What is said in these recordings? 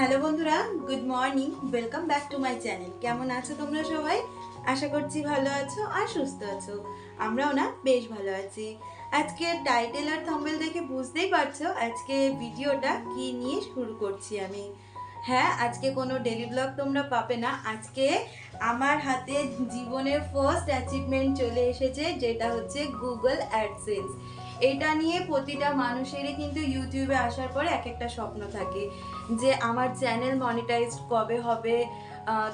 Hello বন্ধুরা good morning welcome back to my channel কেমন আছো তোমরা সবাই? আশা করছি ভালো আছো আর সুস্থ আছো। আমরাও না বেশ ভালো আছি। আজকে টাইটেল আর থম্বেল দেখে বুঝতেই পারছ আজকে ভিডিওটা কি নিয়ে শুরু করছি আমি। হ্যাঁ আজকে কোনো ডেলি ব্লগ তোমরা পাবে না। আজকে আমার হাতে জীবনের ফার্স্ট অ্যাচিভমেন্ট চলে এসেছে, যেটা হচ্ছে গুগল অ্যাডসেন্স এটা নিয়ে প্রতিটা মানুষেরই কিন্তু ইউটিউবে আসার পরে এক একটা স্বপ্ন থাকে যে আমার চ্যানেল মনিটাইজ কবে হবে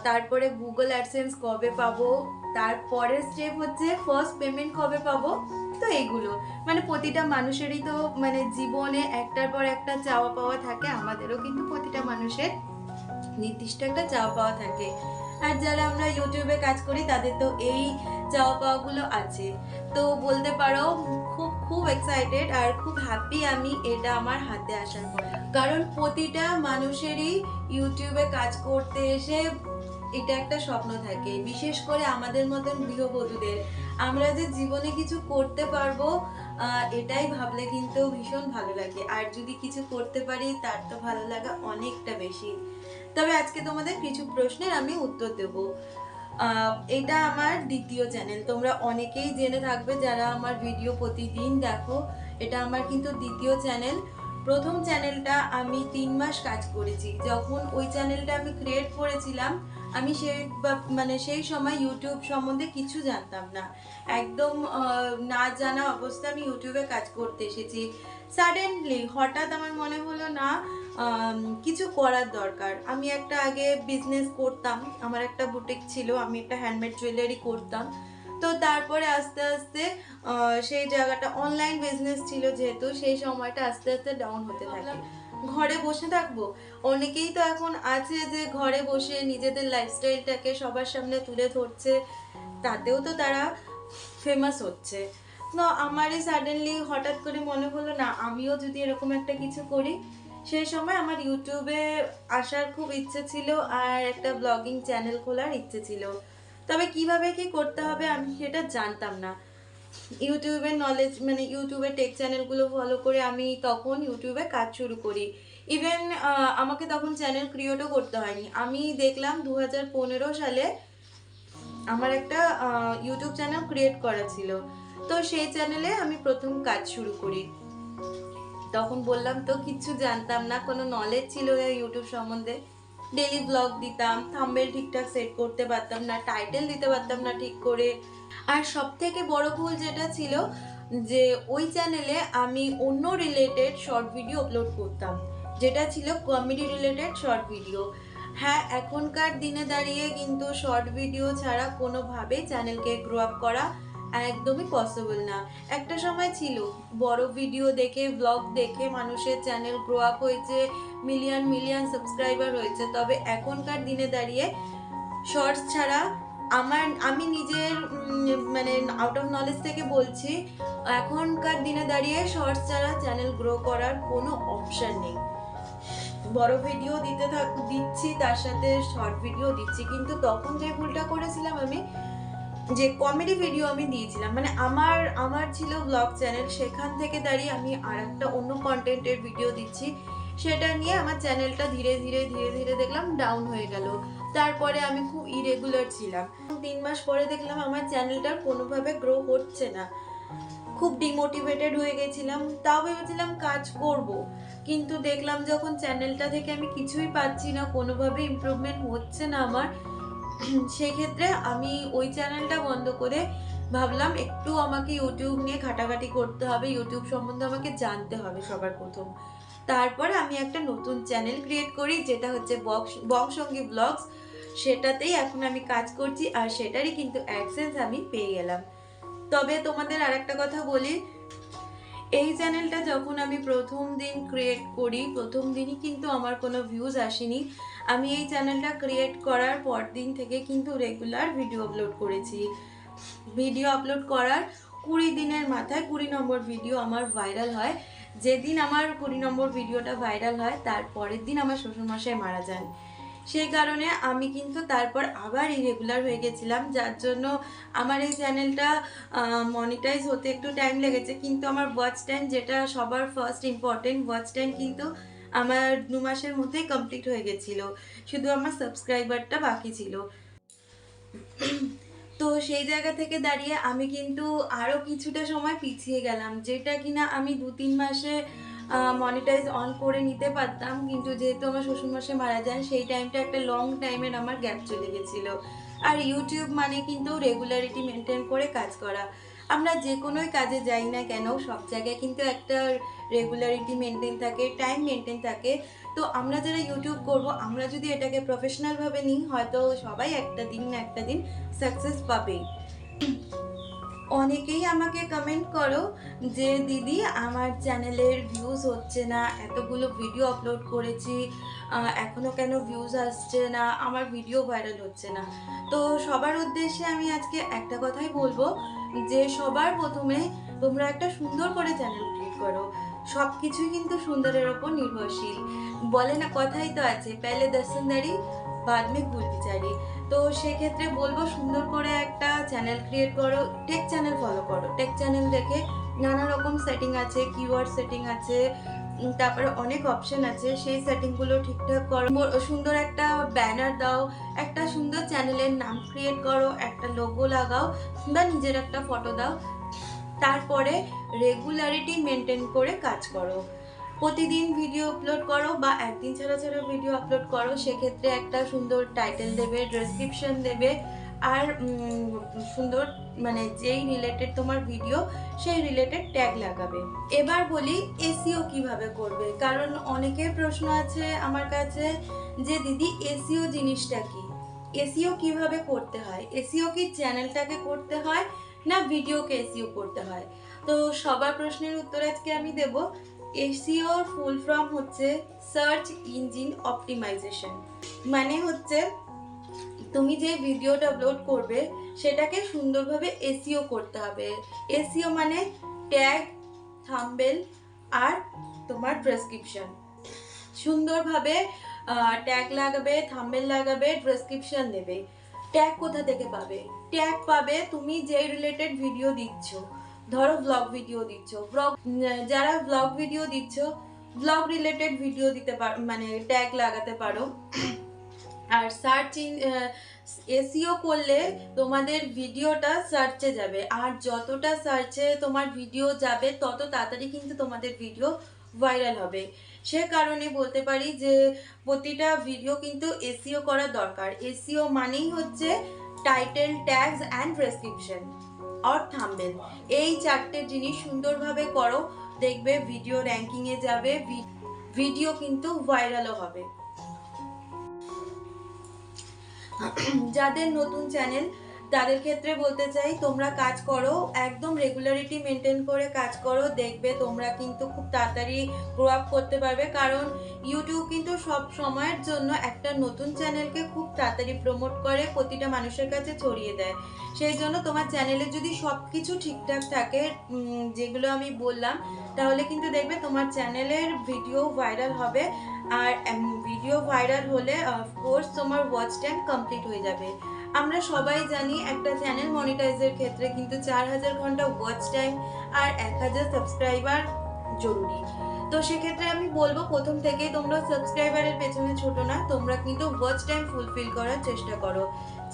তারপরে গুগল অ্যাডসেন্স কবে পাবো, তারপরের স্টেপ হচ্ছে ফার্স্ট পেমেন্ট কবে পাবো, তো এগুলো। মানে প্রতিটা মানুষেরই তো মানে জীবনে একটার পর একটা চাওয়া পাওয়া থাকে, আমাদেরও কিন্তু প্রতিটা মানুষের নির্দিষ্ট একটা চাওয়া পাওয়া থাকে। আর যারা আমরা ইউটিউবে কাজ করি, তাদের তো এই চাওয়া পাওয়াগুলো আছে। তো বলতে পারো, খুব খুব এক্সাইটেড আর খুব হ্যাপি আমি এটা আমার হাতে আসার পর। কারণ প্রতিটা মানুষেরই ইউটিউবে কাজ করতে এসে এটা একটা স্বপ্ন থাকে। বিশেষ করে আমাদের মতন গৃহবধূদের। আমরা যে জীবনে কিছু করতে পারব এটাই ভাবলে কিন্তু ভীষণ ভালো লাগে। আর যদি কিছু করতে পারি, তার তো ভালো লাগা অনেকটা বেশি। তবে আজকে তোমাদের কিছু প্রশ্নের আমি উত্তর দেব। এটা আমার দ্বিতীয় চ্যানেল তোমরা অনেকেই জেনে থাকবে যারা আমার ভিডিও প্রতিদিন দেখো, এটা আমার কিন্তু দ্বিতীয় চ্যানেল প্রথম চ্যানেলটা আমি তিন মাস কাজ করেছি। যখন ওই চ্যানেলটা আমি ক্রিয়েট করেছিলাম, আমি সেই মানে সেই সময় ইউটিউব সম্বন্ধে কিছু জানতাম না। একদম না জানা অবস্থা আমি ইউটিউবে কাজ করতে এসেছি। সাডেনলি হঠাৎ আমার মনে হলো, না কিছু করার দরকার। আমি একটা আগে বিজনেস করতাম। আমার একটা বুটিক ছিল, আমি একটা হ্যান্ডমেড জুয়েলারি করতাম। তো তারপরে আস্তে আস্তে সেই জায়গাটা অনলাইন বিজনেস ছিল যেহেতু, সেই সময়টা আস্তে আস্তে ডাউন হতে থাকে। ঘরে বসে থাকব? অনেকেই তো এখন আছে যে ঘরে বসে নিজেদের লাইফস্টাইলটাকে সবার সামনে তুলে ধরছে। তাতেও তো তারা ফেমাস হচ্ছে। তো আমারই সাডেনলি হঠাৎ করে মনে হলো, না, আমিও যদি এরকম একটা কিছু করি সেই সময় আমার ইউটিউবে আসার খুব ইচ্ছে ছিল আর একটা ব্লগিং চ্যানেল খোলার ইচ্ছে ছিল। তবে কীভাবে কি করতে হবে আমি সেটা জানতাম না। ইউটিউবের নলেজ মানে ইউটিউবের টেক চ্যানেলগুলো ফলো করে আমি তখন ইউটিউবে কাজ শুরু করি। ইভেন আমাকে তখন চ্যানেল ক্রিয়েটও করতে হয়নি। আমি দেখলাম দু হাজার পনেরো সালে আমার একটা ইউটিউব চ্যানেল ক্রিয়েট করা ছিল। তো সেই চ্যানেলে আমি প্রথম কাজ শুরু করি। তখন বললাম, তো কিচ্ছু জানতাম না, কোনো নলেজ ছিল না ইউটিউব সম্বন্ধে। ডেলি ব্লগ দিতাম থাম্বেল ঠিকঠাক সেট করতে পারতাম না টাইটেল দিতে পারতাম না ঠিক করে। আর সব থেকে বড় ভুল যেটা ছিল, যে ওই চ্যানেলে আমি অন্য রিলেটেড শর্ট ভিডিও আপলোড করতাম, যেটা ছিল কমেডি রিলেটেড শর্ট ভিডিও হ্যাঁ এখনকার দিনে দাঁড়িয়ে কিন্তু শর্ট ভিডিও ছাড়া কোনোভাবেই চ্যানেলকে গ্রো আপ করা একদমই পসিবল না। একটা সময় ছিল, বড় ভিডিও দেখে ব্লগ দেখে মানুষের চ্যানেল গ্রো আপ হয়েছে মিলিয়ন মিলিয়ন সাবস্ক্রাইবার হয়েছে। তবে এখনকার দিনে দাঁড়িয়ে শর্টস ছাড়া আমার, আমি নিজের মানে আউট অফ নলেজ থেকে বলছি, এখনকার দিনে দাঁড়িয়ে শর্টস ছাড়া চ্যানেল গ্রো করার কোনো অপশন নেই। বড় ভিডিও দিতে থাক, দিচ্ছি, তার সাথে শর্ট ভিডিও দিচ্ছি। কিন্তু তখন যে ভুলটা করেছিলাম আমি যে কমেডি ভিডিও আমি দিয়েছিলাম মানে আমার আমার ছিল ব্লগ চ্যানেল সেখান থেকে দাঁড়িয়ে আমি আর একটা অন্য কন্টেন্টের ভিডিও দিচ্ছি। সেটা নিয়ে আমার চ্যানেলটা ধীরে ধীরে ধীরে ধীরে দেখলাম ডাউন হয়ে গেল। তারপরে আমি খুব ইরেগুলার ছিলাম। তিন মাস পরে দেখলাম আমার চ্যানেলটা কোনোভাবে গ্রো হচ্ছে না। খুব ডিমোটিভেটেড হয়ে গেছিলাম, তাও ভেবেছিলাম কাজ করব। কিন্তু দেখলাম যখন চ্যানেলটা থেকে আমি কিছুই পাচ্ছি না, কোনোভাবে ইমপ্রুভমেন্ট হচ্ছে না আমার সেক্ষেত্রে আমি ওই চ্যানেলটা বন্ধ করে ভাবলাম একটু আমাকে ইউটিউব নিয়ে ঘাটাঘাটি করতে হবে। ইউটিউব সম্বন্ধে আমাকে জানতে হবে সবার প্রথম। তারপরে আমি একটা নতুন চ্যানেল ক্রিয়েট করি, যেটা হচ্ছে বংসঙ্গী ব্লগস সেটাতেই এখন আমি কাজ করছি আর সেটারই কিন্তু অ্যাডসেন্স আমি পেয়ে গেলাম। তবে তোমাদের আর একটা কথা বলি, এই চ্যানেলটা যখন আমি প্রথম দিন ক্রিয়েট করি, প্রথম দিনই কিন্তু আমার কোনো ভিউজ আসেনি। আমি এই চ্যানেলটা ক্রিয়েট করার পর দিন থেকে কিন্তু রেগুলার ভিডিও আপলোড করেছি। ভিডিও আপলোড করার কুড়ি দিনের মাথায় কুড়ি নম্বর ভিডিও আমার ভাইরাল হয়। যেদিন আমার কুড়ি নম্বর ভিডিওটা ভাইরাল হয়, তার পরের দিন আমার শ্বশুরমশাই মারা যান। সেই কারণে আমি কিন্তু তারপর আবার ইরেগুলার হয়ে গেছিলাম, যার জন্য আমার এই চ্যানেলটা মনিটাইজ হতে একটু টাইম লেগেছে। কিন্তু আমার ওয়াচ টাইম যেটা সবার ফার্স্ট ইম্পর্টেন্ট ওয়াচ টাইম কিন্তু আমার দু মাসের মধ্যেই কমপ্লিট হয়ে গেছিল। শুধু আমার সাবস্ক্রাইবারটা বাকি ছিল। তো সেই জায়গা থেকে দাঁড়িয়ে আমি কিন্তু আরও কিছুটা সময় পিছিয়ে গেলাম, যেটা কিনা আমি দু তিন মাসে মনিটাইজ অন করে নিতে পারতাম। কিন্তু যেহেতু আমার শ্বশুরমশাই মারা যান, সেই টাইমটা একটা লং টাইমের আমার গ্যাপ চলে গেছিল। আর ইউটিউব মানে কিন্তু রেগুলারিটি মেনটেন করে কাজ করা। আমরা যে কোনোই কাজে যাই না কেন, সব জায়গায় কিন্তু একটা রেগুলারিটি মেনটেন থাকে টাইম মেনটেন থাকে। তো আমরা যারা ইউটিউব করব, আমরা যদি এটাকে প্রফেশনালভাবে নিই, হয়তো সবাই একটা দিন না একটা দিন সাকসেস পাবেই। অনেকেই আমাকে কমেন্ট করো যে দিদি আমার চ্যানেলের ভিউজ হচ্ছে না এতগুলো ভিডিও আপলোড করেছি আহ, এখনও কেন ভিউজ আসছে না আমার ভিডিও ভাইরাল হচ্ছে না। তো সবার উদ্দেশ্যে আমি আজকে একটা কথাই বলব যে সবার প্রথমে তোমরা একটা সুন্দর করে চ্যানেল ক্রিয়েট করো। সব কিছুই কিন্তু সুন্দরের ওপর নির্ভরশীল। বলে না কথাই তো আছে পেলে দর্শনদারি মে গুল বিচারি তো সেক্ষেত্রে বলব সুন্দর করে একটা চ্যানেল ক্রিয়েট করো টেক চ্যানেল ফলো করো। টেক চ্যানেল দেখে নানা রকম সেটিং আছে কিওয়ার্ড সেটিং আছে তারপরে অনেক অপশন আছে। সেই সেটিংগুলো ঠিকঠাক করো। সুন্দর একটা ব্যানার দাও, একটা সুন্দর চ্যানেলের নাম ক্রিয়েট করো, একটা লোগো লাগাও, বা নিজের একটা ফটো দাও। তারপরে রেগুলারিটি মেনটেন করে কাজ করো। প্রতিদিন ভিডিও আপলোড করো বা একদিন ছাড়া ছাড়া ভিডিও আপলোড করো, সেক্ষেত্রে একটা সুন্দর টাইটেল দেবে ডেসক্রিপশন দেবে। আর সুন্দর মানে যেই রিলেটেড তোমার ভিডিও সেই রিলেটেড ট্যাগ লাগাবে। এবার বলি এসিও কীভাবে করবে? কারণ অনেকের প্রশ্ন আছে আমার কাছে যে, দিদি এসিও জিনিসটা কি? এসিও কীভাবে করতে হয়? এসিও কি চ্যানেলটাকে করতে হয় না ভিডিওকে এসিও করতে হয়? তো সবার প্রশ্নের উত্তর আজকে আমি দেব। এসিওর ফুল ফর্ম হচ্ছে সার্চ ইঞ্জিন অপটিমাইজেশন। মানে হচ্ছে তুমি যে ভিডিওটা আপলোড করবে, সেটাকে সুন্দরভাবে এসিও করতে হবে। এসিও মানে ট্যাগ থাম্বেল আর তোমার প্রেসক্রিপশন সুন্দরভাবে ট্যাগ লাগাবে থাম্বেল লাগাবে প্রেসক্রিপশন দেবে ট্যাগ কোথা থেকে পাবে? ট্যাগ পাবে তুমি যে রিলেটেড ভিডিও দিচ্ছ ধরো ব্লগ ভিডিও দিচ্ছ ব্লগ যারা ব্লগ ভিডিও দিচ্ছ ব্লগ রিলেটেড ভিডিও দিতে পারো মানে ট্যাগ লাগাতে পারো। আর সার্চ এসিও করলে তোমাদের ভিডিওটা সার্চে যাবে। আর যতটা সার্চে তোমার ভিডিও যাবে, তত তাড়াতাড়ি কিন্তু তোমাদের ভিডিও ভাইরাল হবে। সে কারণে বলতে পারি যে, প্রতিটা ভিডিও কিন্তু এসিও করা দরকার। এসিও মানেই হচ্ছে টাইটেল ট্যাগস অ্যান্ড প্রেসক্রিপশন আর থামবেন। এই চারটে জিনিস সুন্দরভাবে করো, দেখবে ভিডিও র্যাঙ্কিংয়ে যাবে ভিডিও কিন্তু ভাইরালও হবে। যাদের নতুন চ্যানেল তাদের ক্ষেত্রে বলতে চাই, তোমরা কাজ করো, একদম রেগুলারিটি মেনটেন করে কাজ করো, দেখবে তোমরা কিন্তু খুব তাড়াতাড়ি গ্রো আপ করতে পারবে। কারণ ইউটিউব কিন্তু সব সময়ের জন্য একটা নতুন চ্যানেলকে খুব তাড়াতাড়ি প্রমোট করে, প্রতিটা মানুষের কাছে ছড়িয়ে দেয়। সেই জন্য তোমার চ্যানেলে যদি সব কিছু ঠিকঠাক থাকে যেগুলো আমি বললাম, তাহলে কিন্তু দেখবে তোমার চ্যানেলের ভিডিও ভাইরাল হবে। আর ভিডিও ভাইরাল হলে অফকোর্স তোমার ওয়াচ টাইম কমপ্লিট হয়ে যাবে। আমরা সবাই জানি একটা চ্যানেল মনিটাইজের ক্ষেত্রে কিন্তু চার হাজার ঘণ্টা ওয়াচ টাইম আর এক হাজার সাবস্ক্রাইবার জরুরি। তো সেক্ষেত্রে আমি বলব, প্রথম থেকেই তোমরা সাবস্ক্রাইবারের পেছনে ছোট না, তোমরা কিন্তু ওয়াচ টাইম ফুলফিল করার চেষ্টা করো,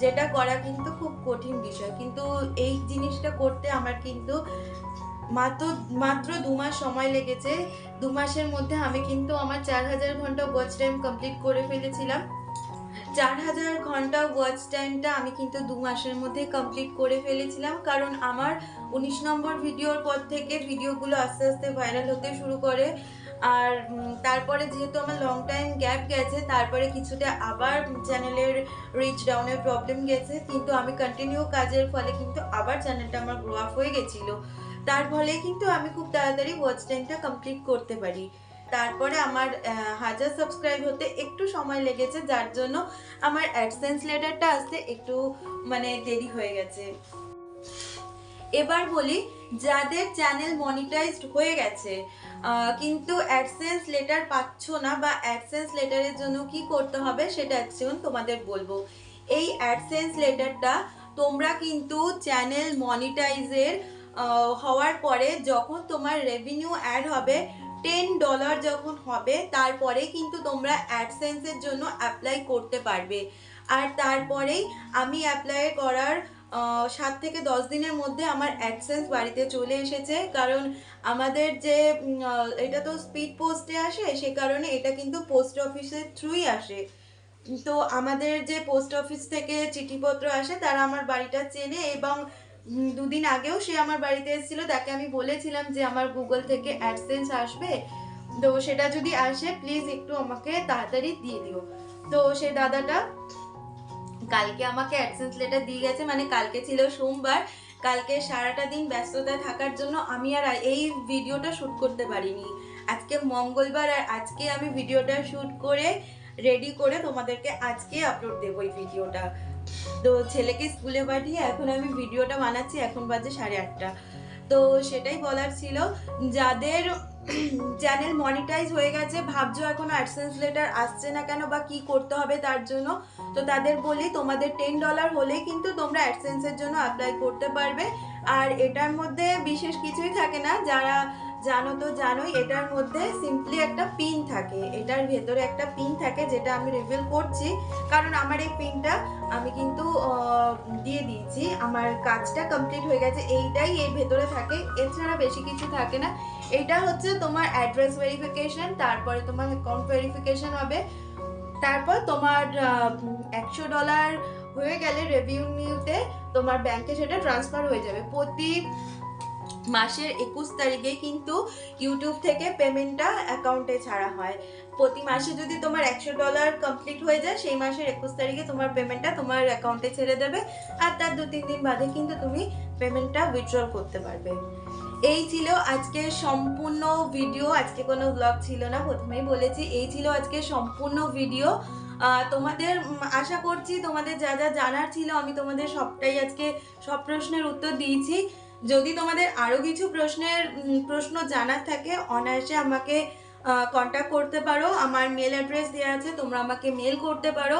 যেটা করা কিন্তু খুব কঠিন বিষয়। কিন্তু এই জিনিসটা করতে আমার কিন্তু মাত্র মাত্র দু মাস সময় লেগেছে। দু মাসের মধ্যে আমি কিন্তু আমার চার হাজার ঘণ্টা ওয়াচ টাইম কমপ্লিট করে ফেলেছিলাম। চার হাজার ঘণ্টা ওয়াচ টাইমটা আমি কিন্তু দু মাসের মধ্যে কমপ্লিট করে ফেলেছিলাম। কারণ আমার উনিশ নম্বর ভিডিওর পর থেকে ভিডিওগুলো আস্তে আস্তে ভাইরাল হতে শুরু করে। আর তারপরে যেহেতু আমার লং টাইম গ্যাপ গেছে, তারপরে কিছুটা আবার চ্যানেলের রিচ ডাউনের প্রবলেম গেছে। কিন্তু আমি কন্টিনিউ কাজের ফলে কিন্তু আবার চ্যানেলটা আমার গ্রো আপ হয়ে গেছিল। তার ফলে কিন্তু আমি খুব তাড়াতাড়ি ওয়াচ টাইমটা কমপ্লিট করতে পারি। তারপরে আমার হাজার সাবস্ক্রাইব হতে একটু সময় লেগেছে, যার জন্য আমার অ্যাডসেন্স লেটারটা আসতে একটু মানে দেরি হয়ে গেছে। এবার বলি, যাদের চ্যানেল মনিটাইজড হয়ে গেছে কিন্তু অ্যাডসেন্স লেটার পাচ্ছ না বা অ্যাডসেন্স লেটারের জন্য কি করতে হবে সেটা একজন তোমাদের বলব। এই অ্যাডসেন্স লেটারটা তোমরা কিন্তু চ্যানেল মনিটাইজের হওয়ার পরে যখন তোমার রেভিনিউ অ্যাড হবে টেন ডলার যখন হবে তারপরে কিন্তু তোমরা অ্যাডসেন্সের জন্য অ্যাপ্লাই করতে পারবে। আর তারপরেই আমি অ্যাপ্লাই করার সাত থেকে দশ দিনের মধ্যে আমার অ্যাডসেন্স বাড়িতে চলে এসেছে। কারণ আমাদের যে এটা তো স্পিড পোস্টে আসে, সে কারণে এটা কিন্তু পোস্ট অফিসের থ্রুই আসে। তো আমাদের যে পোস্ট অফিস থেকে চিঠিপত্র আসে, তারা আমার বাড়িটা চেনে এবং দুদিন আগেও সে আমার বাড়িতে এসেছিল, তাকে আমি বলেছিলাম যে আমার গুগল থেকে অ্যাডসেন্স আসবে। তো সেটা যদি আসে প্লিজ একটু আমাকে তাড়াতাড়ি দিয়ে দিও। তো সে দাদাটা কালকে আমাকে অ্যাডসেন্স লেটার দিয়ে গেছে মানে কালকে ছিল সোমবার, কালকে সারাটা দিন ব্যস্ততায় থাকার জন্য আমি আর এই ভিডিওটা শ্যুট করতে পারিনি। আজকে মঙ্গলবার আর আজকে আমি ভিডিওটা শ্যুট করে রেডি করে তোমাদেরকে আজকে আপলোড দেবো এই ভিডিওটা। তো ছেলেকে স্কুলে পাঠিয়ে এখন আমি ভিডিওটা বানাচ্ছি, এখন বাজে সাড়ে আটটা। তো সেটাই বলার ছিল। যাদের চ্যানেল মনিটাইজ হয়ে গেছে, ভাবছ এখন অ্যাডসেন্স লেটার আসছে না কেন বা কি করতে হবে তার জন্য, তো তাদের বলি তোমাদের টেন ডলার হলেই কিন্তু তোমরা অ্যাডসেন্সের জন্য অ্যাপ্লাই করতে পারবে। আর এটার মধ্যে বিশেষ কিছুই থাকে না, যারা জানো তো জানোই, এটার মধ্যে সিম্পলি একটা পিন থাকে। এটার ভেতরে একটা পিন থাকে যেটা আমি রিভিল করছি। কারণ আমার এই পিনটা আমি কিন্তু দিয়ে দিয়েছি। আমার কাজটা কমপ্লিট হয়ে গেছে। এইটাই এর ভেতরে থাকে। এছাড়া বেশি কিছু থাকে না। এটা হচ্ছে তোমার অ্যাড্রেস ভেরিফিকেশন তারপরে তোমার অ্যাকাউন্ট ভেরিফিকেশন হবে। তারপর তোমার একশো ডলার হয়ে গেলে রেভিনিউতে তোমার ব্যাংকে সেটা ট্রান্সফার হয়ে যাবে। প্রতি মাসের একুশ তারিখে কিন্তু ইউটিউব থেকে পেমেন্টটা অ্যাকাউন্টে ছাড়া হয়। প্রতি মাসে যদি তোমার একশো ডলার কমপ্লিট হয়ে যায়, সেই মাসের একুশ তারিখে তোমার পেমেন্টটা তোমার অ্যাকাউন্টে ছেড়ে দেবে। আর তার দু তিন দিন বাদে কিন্তু তুমি পেমেন্টটা উইথড্রল করতে পারবে। এই ছিল আজকে সম্পূর্ণ ভিডিও আজকে কোনো ব্লগ ছিল না, প্রথমেই বলেছি, এই ছিল আজকে সম্পূর্ণ ভিডিও তোমাদের আশা করছি তোমাদের যা যা জানার ছিল, আমি তোমাদের সবটাই আজকে সব প্রশ্নের উত্তর দিয়েছি। যদি তোমাদের আরও কিছু প্রশ্নের প্রশ্ন জানার থাকে, অনায়াসে আমাকে কন্ট্যাক্ট করতে পারো। আমার মেল অ্যাড্রেস দেওয়া আছে, তোমরা আমাকে মেল করতে পারো।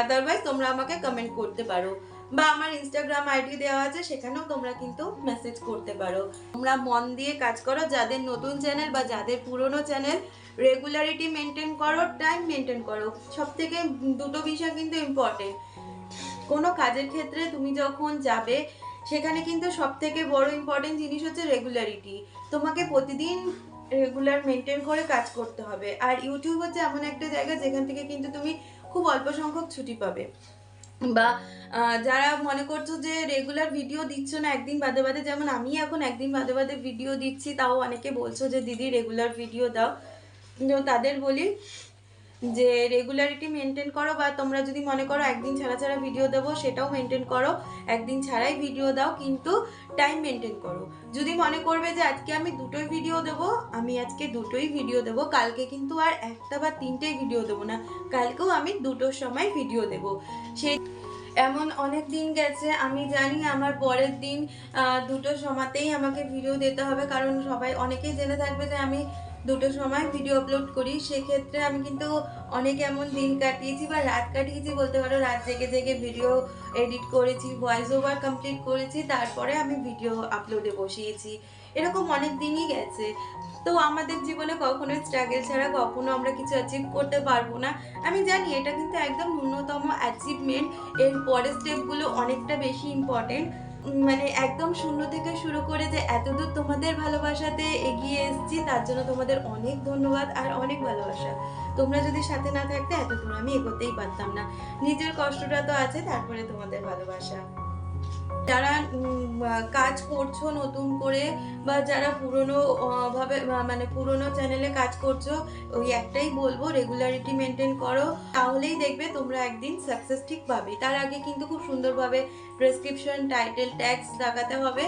আদারওয়াইজ তোমরা আমাকে কমেন্ট করতে পারো। বা আমার ইনস্টাগ্রাম আইডি দেওয়া আছে, সেখানেও তোমরা কিন্তু মেসেজ করতে পারো। তোমরা মন দিয়ে কাজ করো। যাদের নতুন চ্যানেল বা যাদের পুরনো চ্যানেল রেগুলারিটি মেনটেন করো টাইম মেনটেন করো। সব থেকে দুটো বিষয় কিন্তু ইম্পর্টেন্ট কোনো কাজের ক্ষেত্রে তুমি যখন যাবে সেখানে কিন্তু সব থেকে বড় ইম্পর্টেন্ট জিনিস হচ্ছে রেগুলারিটি তোমাকে প্রতিদিন রেগুলার মেনটেন করে কাজ করতে হবে। আর ইউটিউব হচ্ছে এমন একটা জায়গা যেখান থেকে কিন্তু তুমি খুব অল্প সংখ্যক ছুটি পাবে। বা যারা মনে করছ যে রেগুলার ভিডিও দিচ্ছ না একদিন বাদে বাদে, যেমন আমি এখন একদিন বাদে বাদে ভিডিও দিচ্ছি, তাও অনেকে বলছো যে, দিদি রেগুলার ভিডিও দাও। তাদের বলি যে রেগুলারিটি মেনটেন করো বা তোমরা যদি মনে করো একদিন ছাড়া ছাড়া ভিডিও দেবো, সেটাও মেনটেন করো। একদিন ছাড়াই ভিডিও দাও, কিন্তু টাইম মেনটেন করো। যদি মনে করবে যে আজকে আমি দুটোই ভিডিও দেবো, আমি আজকে দুটোই ভিডিও দেবো, কালকে কিন্তু আর একটা বা তিনটেই ভিডিও দেবো না, কালকেও আমি দুটোর সময় ভিডিও দেবো। সেই এমন অনেক দিন গেছে, আমি জানি আমার পরের দিন দুটোর সময়তেই আমাকে ভিডিও দিতে হবে, কারণ সবাই অনেকেই জেনে থাকবে যে আমি দুটোর সময় ভিডিও আপলোড করি, সেক্ষেত্রে আমি কিন্তু অনেক এমন দিন কাটিয়েছি বা রাত কাটিয়েছি বলতে পারো, রাত জেগে জেগে ভিডিও এডিট করেছি ভয়েস ওভার কমপ্লিট করেছি, তারপরে আমি ভিডিও আপলোডে বসিয়েছি। এরকম অনেক দিনই গেছে। তো আমাদের জীবনে কখনো স্ট্রাগল ছাড়া কখনো আমরা কিছু অ্যাচিভ করতে পারব না। আমি জানি এটা কিন্তু একদম ন্যূনতম অ্যাচিভমেন্ট এর পরের স্টেপগুলো অনেকটা বেশি ইম্পর্টেন্ট মানে একদম শূন্য থেকে শুরু করে যে এতদূর তোমাদের ভালোবাসাতে এগিয়ে এসেছি, তার জন্য তোমাদের অনেক ধন্যবাদ আর অনেক ভালোবাসা। তোমরা যদি সাথে না থাকতে, এতদূর আমি এগোতেই পারতাম না। নিজের কষ্টটা তো আছে, তারপরে তোমাদের ভালোবাসা। যারা কাজ করছ নতুন করে বা যারা পুরনো ভাবে মানে পুরনো চ্যানেলে কাজ করছ, ওই একটাই বলব রেগুলারিটি মেনটেন করো। তাহলেই দেখবে তোমরা একদিন সাকসেস ঠিক পাবে। তার আগে কিন্তু খুব সুন্দরভাবে প্রেসক্রিপশন টাইটেল ট্যাক্স লাগাতে হবে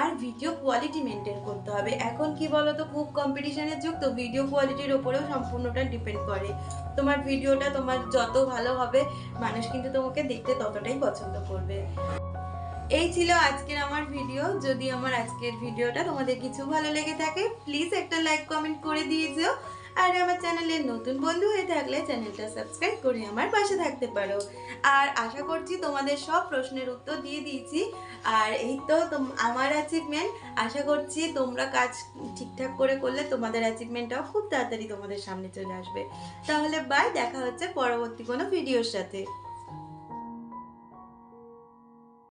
আর ভিডিও কোয়ালিটি মেনটেন করতে হবে। এখন কি বলো তো খুব কম্পিটিশনের যুগ, তো ভিডিও কোয়ালিটির ওপরেও সম্পূর্ণটা ডিপেন্ড করে। তোমার ভিডিওটা তোমার যত ভালো হবে, মানুষ কিন্তু তোমাকে দেখতে ততটাই পছন্দ করবে। এই ছিল আজকের আমার ভিডিও যদি আমার আজকের ভিডিওটা তোমাদের কিছু ভালো লেগে থাকে প্লিজ একটা লাইক কমেন্ট করে দিয়েছ আর আমার চ্যানেলে নতুন বন্ধু হয়ে থাকলে চ্যানেলটা সাবস্ক্রাইব করে আমার পাশে থাকতে পারো। আর আশা করছি তোমাদের সব প্রশ্নের উত্তর দিয়ে দিয়েছি। আর এই তো আমার অ্যাচিভমেন্ট আশা করছি তোমরা কাজ ঠিকঠাক করে করলে তোমাদের অ্যাচিভমেন্টটাও খুব তাড়াতাড়ি তোমাদের সামনে চলে আসবে। তাহলে বাই দেখা হচ্ছে পরবর্তী কোনো ভিডিওর সাথে।